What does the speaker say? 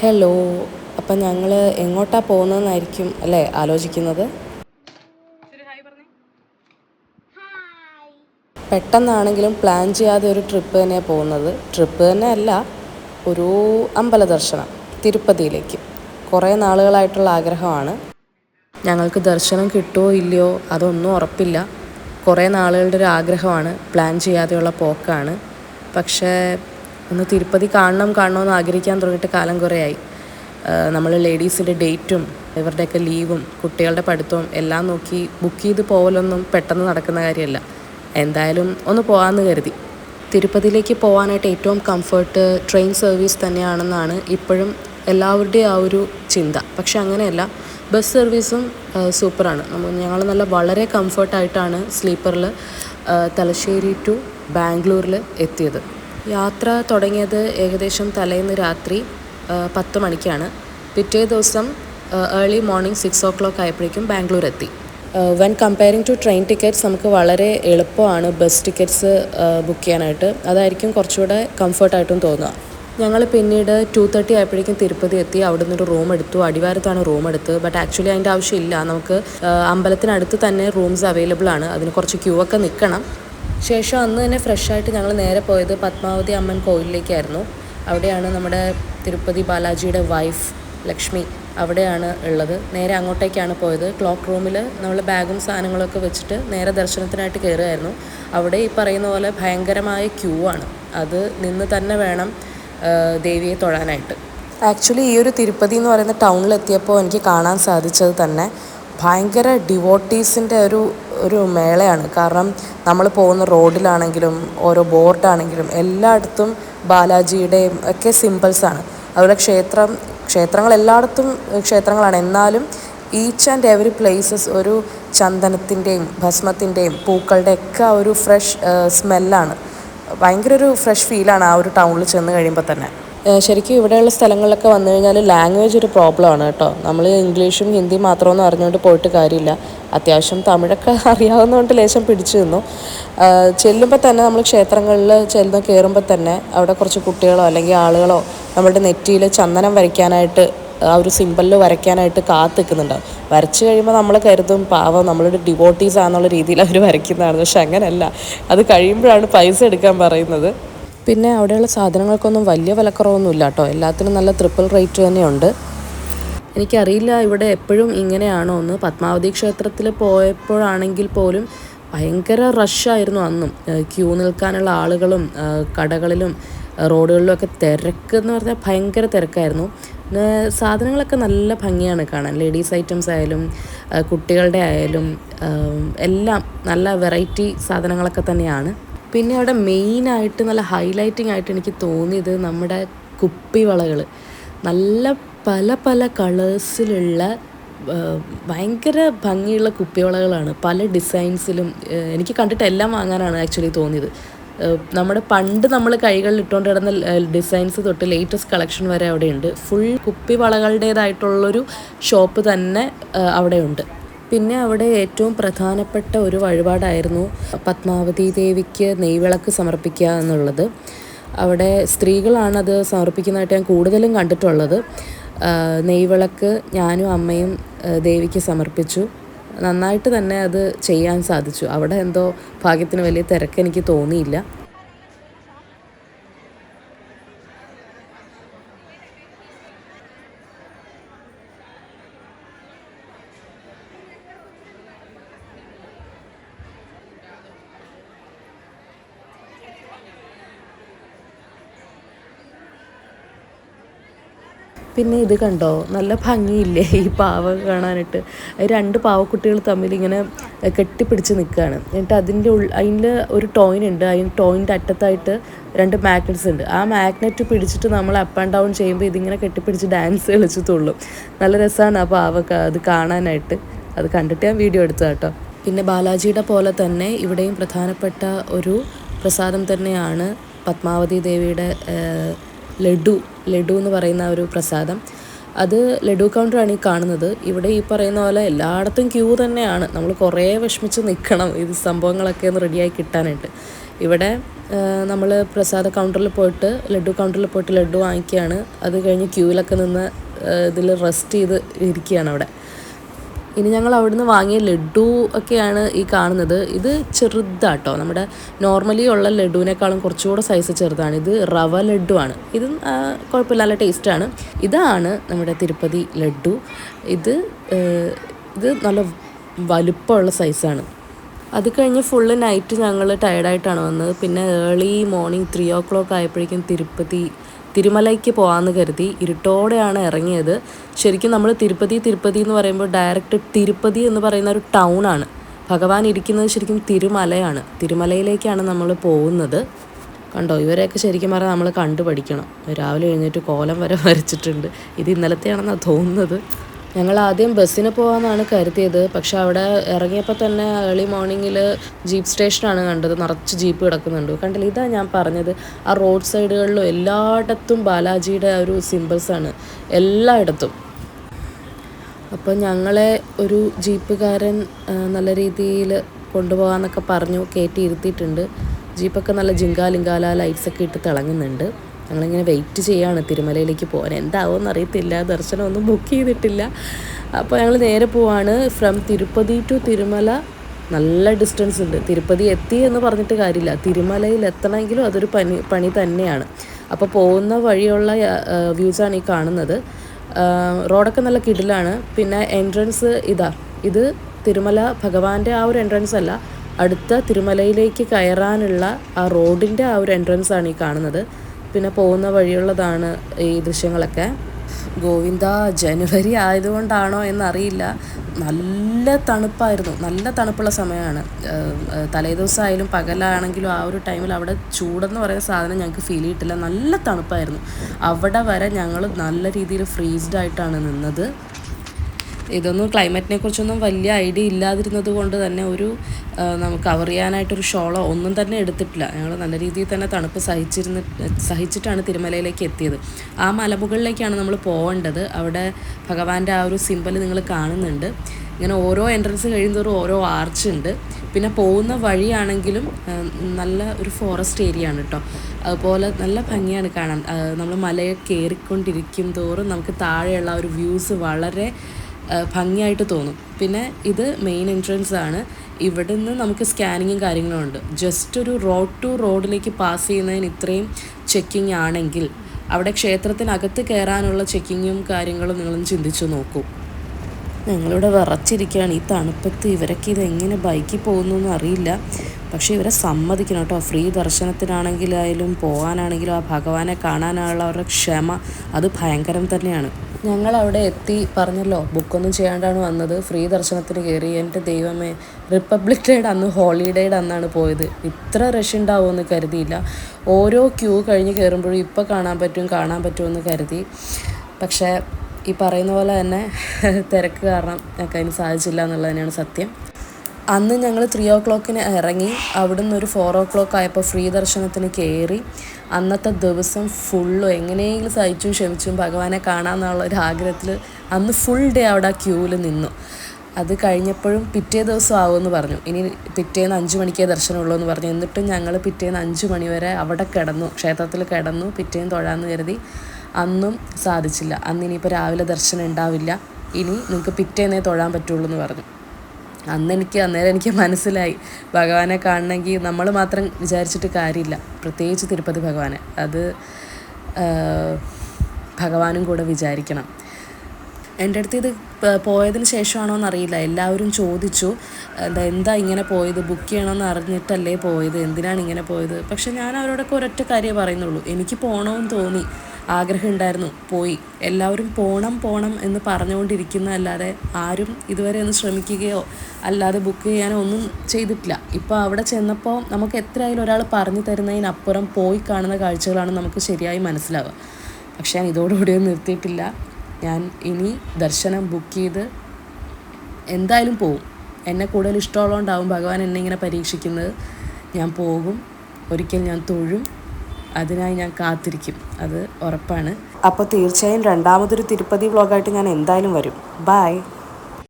Hello അപ്പം ഞങ്ങൾ എങ്ങോട്ടാണ് പോകുന്നതെന്നായിരിക്കും അല്ലേ ആലോചിക്കുന്നത്? പെട്ടെന്നാണെങ്കിലും പ്ലാൻ ചെയ്യാതെ ഒരു ട്രിപ്പ് തന്നെയാണ് പോകുന്നത്. ട്രിപ്പ് തന്നെ അല്ല ഒരു അമ്പല ദർശനം തിരുപ്പതിയിലേക്ക്. കുറേ നാളുകളായിട്ടുള്ള ആഗ്രഹമാണ്. ഞങ്ങൾക്ക് ദർശനം കിട്ടുമോ ഇല്ലയോ അതൊന്നും ഉറപ്പില്ല. കുറേ നാളുകളുടെ ഒരു ആഗ്രഹമാണ് പ്ലാൻ ചെയ്യാതെയുള്ള പോക്കാണ്. പക്ഷേ ഒന്ന് തിരുപ്പതി കാണണം കാണണമെന്ന് ആഗ്രഹിക്കാൻ തുടങ്ങിയിട്ട് കാലം കുറേയായി. നമ്മൾ ലേഡീസിന്റെ ഡേറ്റും ഇവരുടെയൊക്കെ ലീവും കുട്ടികളുടെ പഠിത്തവും എല്ലാം നോക്കി ബുക്ക് ചെയ്ത് പോകലൊന്നും പെട്ടെന്ന് നടക്കുന്ന കാര്യമല്ല. എന്തായാലും ഒന്ന് പോകാമെന്ന് കരുതി. തിരുപ്പതിയിലേക്ക് പോകാനായിട്ട് ഏറ്റവും കംഫർട്ട് ട്രെയിൻ സർവീസ് തന്നെയാണെന്നാണ് ഇപ്പോഴും എല്ലാവരുടെയും ആ ഒരു ചിന്ത. പക്ഷെ അങ്ങനെയല്ല ബസ് സർവീസും സൂപ്പറാണ്. ഞങ്ങൾ നല്ല വളരെ കംഫർട്ടായിട്ടാണ് സ്ലീപ്പറിൽ തലശ്ശേരി ടു ബാംഗ്ലൂരിൽ എത്തിയത്. യാത്ര തുടങ്ങിയത് ഏകദേശം തലേന്ന് രാത്രി പത്ത് മണിക്കാണ്. പിറ്റേ ദിവസം early morning six o'clock ആയപ്പോഴേക്കും ബാംഗ്ലൂർ എത്തി when comparing to train tickets നമുക്ക് വളരെ എളുപ്പമാണ് ബസ് ടിക്കറ്റ്സ് ബുക്ക് ചെയ്യാനായിട്ട്. അതായിരിക്കും കുറച്ചുകൂടെ കംഫർട്ടായിട്ടും തോന്നുക. ഞങ്ങൾ പിന്നീട് ടു തേർട്ടി ആയപ്പോഴേക്കും തിരുപ്പതി എത്തി. അവിടെ നിന്നൊരു റൂം എടുത്തു. അടിവാരത്താണ് റൂം എടുത്തത്. ബട്ട് ആക്ച്വലി അതിന്റെ ആവശ്യമില്ല. നമുക്ക് അമ്പലത്തിനടുത്ത് തന്നെ റൂംസ് അവൈലബിൾ ആണ്. അതിന് കുറച്ച് ക്യൂ ഒക്കെ നിൽക്കണം. ശേഷം അന്ന് തന്നെ ഫ്രഷായിട്ട് ഞങ്ങൾ നേരെ പോയത് പത്മാവതി അമ്മൻ കോവിലിലേക്കായിരുന്നു അവിടെയാണ് നമ്മുടെ തിരുപ്പതി ബാലാജിയുടെ വൈഫ് ലക്ഷ്മി അവിടെയാണ് ഉള്ളത്. നേരെ അങ്ങോട്ടേക്കാണ് പോയത്. ക്ലോക്ക് റൂമിൽ നമ്മൾ ബാഗും സാധനങ്ങളൊക്കെ വെച്ചിട്ട് നേരെ ദർശനത്തിനായിട്ട് കയറുമായിരുന്നു അവിടെ ഈ പറയുന്ന പോലെ ഭയങ്കരമായ ക്യൂ ആണ്. അത് നിന്ന് തന്നെ വേണം ദേവിയെ തൊഴാനായിട്ട്. ആക്ച്വലി ഈ ഒരു തിരുപ്പതി എന്ന് പറയുന്ന ടൗണിലെത്തിയപ്പോൾ എനിക്ക് കാണാൻ സാധിച്ചത് തന്നെ ഭയങ്കര ഡിവോട്ടീസിന്റെ ഒരു ഒരു മേളയാണ്. കാരണം നമ്മൾ പോകുന്ന റോഡിലാണെങ്കിലും ഓരോ ബോർഡാണെങ്കിലും എല്ലായിടത്തും ബാലാജിയുടെയും ഒക്കെ സിമ്പിൾസാണ് അതുപോലെ ക്ഷേത്രം ക്ഷേത്രങ്ങൾ എല്ലായിടത്തും ക്ഷേത്രങ്ങളാണ്. എന്നാലും ഈച്ച് ആൻഡ് എവറി പ്ലേസസ് ഒരു ചന്ദനത്തിന്റെയും ഭസ്മത്തിന്റെയും പൂക്കളുടെ ഒക്കെ ഒരു ഫ്രഷ് സ്മെല്ലാണ് ഭയങ്കര ഒരു ഫ്രഷ് ഫീലാണ് ആ ഒരു ടൗണിൽ ചെന്ന് കഴിയുമ്പോൾ തന്നെ. ശരിക്കും ഇവിടെയുള്ള സ്ഥലങ്ങളിലൊക്കെ വന്നു കഴിഞ്ഞാൽ ലാംഗ്വേജ് ഒരു പ്രോബ്ലമാണ് കേട്ടോ. നമ്മൾ ഇംഗ്ലീഷും ഹിന്ദിയും മാത്രമൊന്നും അറിഞ്ഞുകൊണ്ട് പോയിട്ട് കാര്യമില്ല. അത്യാവശ്യം തമിഴൊക്കെ അറിയാവുന്നതുകൊണ്ട് ലേശം പിടിച്ചു നിന്നു. ചെല്ലുമ്പോൾ തന്നെ നമ്മൾ ക്ഷേത്രങ്ങളിൽ ചെല്ലുന്ന കയറുമ്പോൾ തന്നെ അവിടെ കുറച്ച് കുട്ടികളോ അല്ലെങ്കിൽ ആളുകളോ നമ്മുടെ നെറ്റിയിൽ ചന്ദനം വരയ്ക്കാനായിട്ട് ആ ഒരു സിമ്പലിൽ വരയ്ക്കാനായിട്ട് കാത്ത് നിൽക്കുന്നുണ്ടാവും വരച്ച് കഴിയുമ്പോൾ നമ്മൾ കരുതും പാവം നമ്മളൊരു ഡിവോട്ടീസ് ആണെന്നുള്ള രീതിയിൽ അവർ വരയ്ക്കുന്നതാണ്. പക്ഷെ അങ്ങനെയല്ല അത് കഴിയുമ്പോഴാണ് പൈസ എടുക്കാൻ പറയുന്നത്. പിന്നെ അവിടെയുള്ള സാധനങ്ങൾക്കൊന്നും വലിയ വിലക്കുറവൊന്നുമില്ല കേട്ടോ എല്ലാത്തിനും നല്ല ട്രിപ്പിൾ റേറ്റ് തന്നെയുണ്ട്. എനിക്കറിയില്ല ഇവിടെ എപ്പോഴും ഇങ്ങനെയാണോ എന്ന്. പത്മാവതി ക്ഷേത്രത്തിൽ പോയപ്പോഴാണെങ്കിൽ പോലും ഭയങ്കര റഷായിരുന്നു അന്നും. ക്യൂ നിൽക്കാനുള്ള ആളുകളും കടകളിലും റോഡുകളിലൊക്കെ തിരക്ക് എന്ന് പറഞ്ഞാൽ ഭയങ്കര തിരക്കായിരുന്നു. പിന്നെ സാധനങ്ങളൊക്കെ നല്ല ഭംഗിയാണ് കാണാൻ. ലേഡീസ് ഐറ്റംസ് ആയാലും കുട്ടികളുടെ ആയാലും എല്ലാം നല്ല വെറൈറ്റി സാധനങ്ങളൊക്കെ തന്നെയാണ്. പിന്നെ അവിടെ മെയിനായിട്ട് നല്ല ഹൈലൈറ്റിംഗ് ആയിട്ട് എനിക്ക് തോന്നിയത് നമ്മുടെ കുപ്പിവളകൾ നല്ല പല പല കളേഴ്സിലുള്ള ഭയങ്കര ഭംഗിയുള്ള കുപ്പിവളകളാണ് പല ഡിസൈൻസിലും എനിക്ക് കണ്ടിട്ട് എല്ലാം വാങ്ങാനാണ് ആക്ച്വലി തോന്നിയത്. നമ്മുടെ പണ്ട് നമ്മൾ കൈകളിൽ ഇട്ടുകൊണ്ട് കിടന്ന ഡിസൈൻസ് തൊട്ട് ലേറ്റസ്റ്റ് കളക്ഷൻ വരെ അവിടെയുണ്ട്. ഫുൾ കുപ്പിവളകളുടേതായിട്ടുള്ളൊരു ഷോപ്പ് തന്നെ അവിടെയുണ്ട്. പിന്നെ അവിടെ ഏറ്റവും പ്രധാനപ്പെട്ട ഒരു വഴിപാടായിരുന്നു പത്മാവതി ദേവിക്ക് നെയ്വിളക്ക് സമർപ്പിക്കുക എന്നുള്ളത്. അവിടെ സ്ത്രീകളാണ് അത് സമർപ്പിക്കുന്നതായിട്ട് ഞാൻ കൂടുതലും കണ്ടിട്ടുള്ളത്. നെയ്വിളക്ക് ഞാനും അമ്മയും ദേവിക്ക് സമർപ്പിച്ചു. നന്നായിട്ട് തന്നെ അത് ചെയ്യാൻ സാധിച്ചു. അവിടെ എന്തോ ഭാഗ്യത്തിന് വലിയ തിരക്ക് എനിക്ക് തോന്നിയില്ല. പിന്നെ ഇത് കണ്ടോ? നല്ല ഭംഗിയില്ലേ ഈ പാവ കാണാനായിട്ട്? രണ്ട് പാവക്കുട്ടികൾ തമ്മിൽ ഇങ്ങനെ കെട്ടിപ്പിടിച്ച് നിൽക്കുകയാണ്. എന്നിട്ട് അതിന്റെ ഉൾ അതിന്റെ ഒരു ടോയിൻ ഉണ്ട്. അതിന് ടോയിന്റെ അറ്റത്തായിട്ട് രണ്ട് മാഗ്നറ്റ്സ് ഉണ്ട്. ആ മാഗ്നറ്റ് പിടിച്ചിട്ട് നമ്മൾ അപ്പ് ആൻഡ് ഡൗൺ ചെയ്യുമ്പോൾ ഇതിങ്ങനെ കെട്ടിപ്പിടിച്ച് ഡാൻസ് കളിച്ച് തുള്ളും നല്ല രസമാണ് ആ പാവ അത് കാണാനായിട്ട്. അത് കണ്ടിട്ട് ഞാൻ വീഡിയോ എടുത്തു കേട്ടോ. പിന്നെ ബാലാജിയുടെ പോലെ തന്നെ ഇവിടെയും പ്രധാനപ്പെട്ട ഒരു പ്രസാദം തന്നെയാണ് പത്മാവതി ദേവിയുടെ ലഡു. ലഡു എന്ന് പറയുന്ന ഒരു പ്രസാദം. അത് ലഡു കൗണ്ടറാണ് ഈ കാണുന്നത്. ഇവിടെ ഈ പറയുന്ന പോലെ എല്ലായിടത്തും ക്യൂ തന്നെയാണ്. നമ്മൾ കുറേ വിഷമിച്ച് നിൽക്കണം ഇത് സംഭവങ്ങളൊക്കെ ഒന്ന് റെഡിയായി കിട്ടാനായിട്ട്. ഇവിടെ നമ്മൾ പ്രസാദ കൗണ്ടറിൽ പോയിട്ട് ലഡു കൗണ്ടറിൽ പോയിട്ട് ലഡു വാങ്ങിക്കുകയാണ്. അത് കഴിഞ്ഞ് ക്യൂവിലൊക്കെ നിന്ന് ഇതിൽ റെസ്റ്റ് ചെയ്ത് ഇരിക്കുകയാണ് അവിടെ. ഇനി ഞങ്ങൾ അവിടുന്ന് വാങ്ങിയ ലഡു ഒക്കെയാണ് ഈ കാണുന്നത്. ഇത് ചെറുതാട്ടോ. നമ്മുടെ നോർമലി ഉള്ള ലഡുവിനേക്കാളും കുറച്ചുകൂടെ സൈസ് ചെറുതാണ്. ഇത് റവ ലഡു ആണ് ഇത് കുഴപ്പമില്ല. നല്ല ടേസ്റ്റാണ് ഇതാണ് നമ്മുടെ തിരുപ്പതി ലഡു. ഇത് ഇത് നല്ല വലുപ്പമുള്ള സൈസാണ് അത് കഴിഞ്ഞ് ഫുള്ള് നൈറ്റ് ഞങ്ങൾ ടയർഡായിട്ടാണ് വന്നത്. പിന്നെ early morning three o'clock ആയപ്പോഴേക്കും തിരുപ്പതി തിരുമലയ്ക്ക് പോകാമെന്ന് കരുതി ഇരുട്ടോടെയാണ് ഇറങ്ങിയത്. ശരിക്കും നമ്മൾ തിരുപ്പതി തിരുപ്പതി എന്ന് പറയുമ്പോൾ ഡയറക്റ്റ് തിരുപ്പതി എന്ന് പറയുന്ന ഒരു ടൗൺ ആണ്. ഭഗവാൻ ഇരിക്കുന്നത് ശരിക്കും തിരുമലയാണ്. തിരുമലയിലേക്കാണ് നമ്മൾ പോകുന്നത്. കണ്ടോ? ഇവരെയൊക്കെ ശരിക്കും പറഞ്ഞാൽ നമ്മൾ കണ്ടുപഠിക്കണം. രാവിലെ എഴുന്നേറ്റ് കോലം വരെ വരച്ചിട്ടുണ്ട്. ഇത് ഇന്നലത്തെയാണെന്നാണ് തോന്നുന്നത്. ഞങ്ങൾ ആദ്യം ബസ്സിന് പോകാമെന്നാണ് കരുതിയത്. പക്ഷെ അവിടെ ഇറങ്ങിയപ്പോൾ തന്നെ ഏർലി മോർണിംഗിൽ ജീപ്പ് സ്റ്റേഷനാണ് കണ്ടത്. നിറച്ച് ജീപ്പ് കിടക്കുന്നുണ്ട്. കണ്ടില്ല? ഇതാ ഞാൻ പറഞ്ഞത്. ആ റോഡ് സൈഡുകളിലും എല്ലായിടത്തും ബാലാജിയുടെ ഒരു സിമ്പിൾസാണ് എല്ലായിടത്തും. അപ്പോൾ ഞങ്ങളെ ഒരു ജീപ്പുകാരൻ നല്ല രീതിയിൽ കൊണ്ടുപോകാമെന്നൊക്കെ പറഞ്ഞു കയറ്റി ഇരുത്തിയിട്ടുണ്ട് ജീപ്പൊക്കെ നല്ല ജിങ്കാലിങ്കാല ലൈറ്റ്സൊക്കെ ഇട്ട് തിളങ്ങുന്നുണ്ട്. ഞങ്ങളിങ്ങനെ വെയിറ്റ് ചെയ്യാണ് തിരുമലയിലേക്ക് പോകാൻ. എന്താവുമെന്ന് അറിയത്തില്ല. ദർശനമൊന്നും ബുക്ക് ചെയ്തിട്ടില്ല. അപ്പോൾ ഞങ്ങൾ നേരെ പോവാണ്. ഫ്രം തിരുപ്പതി ടു തിരുമല നല്ല ഡിസ്റ്റൻസ് ഉണ്ട്. തിരുപ്പതി എത്തി എന്ന് പറഞ്ഞിട്ട് കാര്യമില്ല. തിരുമലയിൽ എത്തണമെങ്കിലും അതൊരു പണി പണി തന്നെയാണ്. അപ്പോൾ പോകുന്ന വഴിയുള്ള വ്യൂസാണ് ഈ കാണുന്നത്. റോഡൊക്കെ നല്ല കിടിലാണ്. പിന്നെ എൻട്രൻസ് ഇതാ. ഇത് തിരുമല ഭഗവാന്റെ ആ ഒരു എൻട്രൻസ് അല്ല. അടുത്ത തിരുമലയിലേക്ക് കയറാനുള്ള ആ റോഡിന്റെ ആ ഒരു എൻട്രൻസ് ആണ് ഈ കാണുന്നത്. പിന്നെ പോകുന്ന വഴിയുള്ളതാണ് ഈ ദൃശ്യങ്ങളൊക്കെ. ഗോവിന്ദ ജനുവരി ആയതുകൊണ്ടാണോ എന്നറിയില്ല. നല്ല തണുപ്പായിരുന്നു. നല്ല തണുപ്പുള്ള സമയമാണ്. തലേദിവസമായാലും പകലാണെങ്കിലും ആ ഒരു ടൈമിൽ അവിടെ ചൂടെന്ന് പറയുന്ന സാധനം ഞങ്ങൾക്ക് ഫീൽ ചെയ്തിട്ടില്ല. നല്ല തണുപ്പായിരുന്നു. അവിടെ വരെ ഞങ്ങൾ നല്ല രീതിയിൽ ഫ്രീസ്ഡ് ആയിട്ടാണ് നിന്നത്. ഇതൊന്നും ക്ലൈമറ്റിനെ കുറിച്ചൊന്നും വലിയ ഐഡിയ ഇല്ലാതിരുന്നത് കൊണ്ട് തന്നെ ഒരു നമുക്ക് കവർ ചെയ്യാനായിട്ടൊരു ഷോളോ ഒന്നും തന്നെ എടുത്തിട്ടില്ല. ഞങ്ങൾ നല്ല രീതിയിൽ തന്നെ തണുപ്പ് സഹിച്ചിരുന്ന് സഹിച്ചിട്ടാണ് തിരുമലയിലേക്ക് എത്തിയത്. ആ മലമുകളിലേക്കാണ് നമ്മൾ പോകേണ്ടത് അവിടെ ഭഗവാന്റെ ആ ഒരു സിമ്പൽ നിങ്ങൾ കാണുന്നുണ്ട്. ഇങ്ങനെ ഓരോ എൻട്രൻസ് കഴിയുന്നതോറും ഓരോ ആർച്ച് ഉണ്ട്. പിന്നെ പോകുന്ന വഴിയാണെങ്കിലും നല്ല ഒരു ഫോറസ്റ്റ് ഏരിയ ആണ് കേട്ടോ അതുപോലെ നല്ല ഭംഗിയാണ് കാണാൻ. നമ്മൾ മലയെ കയറിക്കൊണ്ടിരിക്കും തോറും നമുക്ക് താഴെയുള്ള ഒരു വ്യൂസ് വളരെ ഭംഗിയായിട്ട് തോന്നും. പിന്നെ ഇത് മെയിൻ എൻട്രൻസ് ആണ്. ഇവിടുന്ന് നമുക്ക് സ്കാനിങ്ങും കാര്യങ്ങളും ഉണ്ട്. ജസ്റ്റ് ഒരു റോഡ് ടു റോഡിലേക്ക് പാസ് ചെയ്യുന്നതിന് ഇത്രയും ചെക്കിംഗ് ആണെങ്കിൽ അവിടെ ക്ഷേത്രത്തിനകത്ത് കയറാനുള്ള ചെക്കിങ്ങും കാര്യങ്ങളും നിങ്ങളൊന്ന് ചിന്തിച്ചു നോക്കൂ. ഞങ്ങളിവിടെ വിറച്ചിരിക്കുകയാണ്. ഈ തണുപ്പത്ത് ഇവരൊക്കെ ഇത് എങ്ങനെ ബൈക്കിൽ പോകുന്നു അറിയില്ല. പക്ഷേ ഇവരെ സമ്മതിക്കണം കേട്ടോ. ഫ്രീ ദർശനത്തിനാണെങ്കിലായാലും പോകാനാണെങ്കിലും ആ ഭഗവാനെ കാണാനുള്ള ക്ഷമ അത് ഭയങ്കരം തന്നെയാണ്. ഞങ്ങൾ അവിടെ എത്തി പറഞ്ഞല്ലോ ബുക്കൊന്നും ചെയ്യാണ്ടാണ് വന്നത്. ഫ്രീ ദർശനത്തിന് കയറി എന്റെ ദൈവമേ റിപ്പബ്ലിക് ഡേയുടെ അന്ന് ഹോളിഡേയുടെ അന്നാണ് പോയത്. ഇത്ര റഷ് ഉണ്ടാവുമെന്ന് കരുതിയില്ല. ഓരോ ക്യൂ കഴിഞ്ഞ് കയറുമ്പോഴും ഇപ്പോൾ കാണാൻ പറ്റും കാണാൻ പറ്റുമെന്ന് കരുതി. പക്ഷേ ഈ പറയുന്ന പോലെ തന്നെ തിരക്ക് കാരണം ഞങ്ങൾക്ക് അതിന് സാധിച്ചില്ല എന്നുള്ളത് തന്നെയാണ് സത്യം. അന്ന് ഞങ്ങൾ ത്രീ ഓ ക്ലോക്കിന് ഇറങ്ങി. അവിടുന്ന് ഒരു ഫോർ ഓ ക്ലോക്ക് ആയപ്പോൾ ഫ്രീ ദർശനത്തിന് കയറി അന്നത്തെ ദിവസം ഫുള്ളും എങ്ങനെയെങ്കിലും സഹിച്ചും ക്ഷമിച്ചും ഭഗവാനെ കാണാമെന്നുള്ള ഒരു ആഗ്രഹത്തിൽ അന്ന് ഫുൾ ഡേ അവിടെ ആ ക്യൂവിൽ നിന്നു. അത് കഴിഞ്ഞപ്പോഴും പിറ്റേ ദിവസം ആവുമെന്ന് പറഞ്ഞു. ഇനി പിറ്റേന്ന് അഞ്ച് മണിക്കേ ദർശനമുള്ളൂ എന്ന് പറഞ്ഞു. എന്നിട്ടും ഞങ്ങൾ പിറ്റേന്ന് അഞ്ച് മണി വരെ അവിടെ കിടന്നു. ക്ഷേത്രത്തിൽ കിടന്നു. പിറ്റേന്ന് തൊഴാമെന്ന് കരുതി അന്നും സാധിച്ചില്ല. അന്ന് ഇനിയിപ്പോൾ രാവിലെ ദർശനം ഉണ്ടാവില്ല. ഇനി നിങ്ങൾക്ക് പിറ്റേന്നേ തൊഴാൻ പറ്റുള്ളൂ എന്ന് പറഞ്ഞു. അന്ന് എനിക്ക് അന്നേരം എനിക്ക് മനസ്സിലായി. ഭഗവാനെ കാണണമെങ്കിൽ നമ്മൾ മാത്രം വിചാരിച്ചിട്ട് കാര്യമില്ല. പ്രത്യേകിച്ച് തിരുപ്പതി ഭഗവാനെ. അത് ഭഗവാനും കൂടെ വിചാരിക്കണം. എന്റെ അടുത്ത് ഇത് പോയതിന് ശേഷമാണോ എന്നറിയില്ല. എല്ലാവരും ചോദിച്ചു. എന്താ എന്താ ഇങ്ങനെ പോയത്? ബുക്ക് ചെയ്യണമെന്ന് അറിഞ്ഞിട്ടല്ലേ പോയത്? എന്തിനാണ് ഇങ്ങനെ പോയത്? പക്ഷെ ഞാൻ അവരോടൊക്കെ ഒരൊറ്റ കാര്യമേ പറയുന്നുള്ളൂ. എനിക്ക് പോകണമെന്ന് തോന്നി. ആഗ്രഹം ഉണ്ടായിരുന്നു പോയി. എല്ലാവരും പോണം പോണം എന്ന് പറഞ്ഞുകൊണ്ടിരിക്കുന്ന അല്ലാതെ ആരും ഇതുവരെ ഒന്ന് ശ്രമിക്കുകയോ അല്ലാതെ ബുക്ക് ചെയ്യാനോ ഒന്നും ചെയ്തിട്ടില്ല. ഇപ്പോൾ അവിടെ ചെന്നപ്പോൾ നമുക്ക് എത്രയായാലും ഒരാൾ പറഞ്ഞു തരുന്നതിനപ്പുറം പോയി കാണുന്ന കാഴ്ചകളാണ് നമുക്ക് ശരിയായി മനസ്സിലാവുക. പക്ഷേ ഞാൻ ഇതോടുകൂടി നിർത്തിയിട്ടില്ല. ഞാൻ ഇനി ദർശനം ബുക്ക് ചെയ്ത് എന്തായാലും പോകും എന്നെ കൂടുതൽ ഇഷ്ടമുള്ളതുകൊണ്ടാവും ഭഗവാൻ എന്നെ ഇങ്ങനെ പരീക്ഷിക്കുന്നത്. ഞാൻ പോകും. ഒരിക്കൽ ഞാൻ തൊഴും. അതിനായി ഞാൻ കാത്തിരിക്കും. അത് ഉറപ്പാണ്. അപ്പോൾ തീർച്ചയായും രണ്ടാമതൊരു തിരുപ്പതി വ്ളോഗായിട്ട് ഞാൻ എന്തായാലും വരും. ബായ്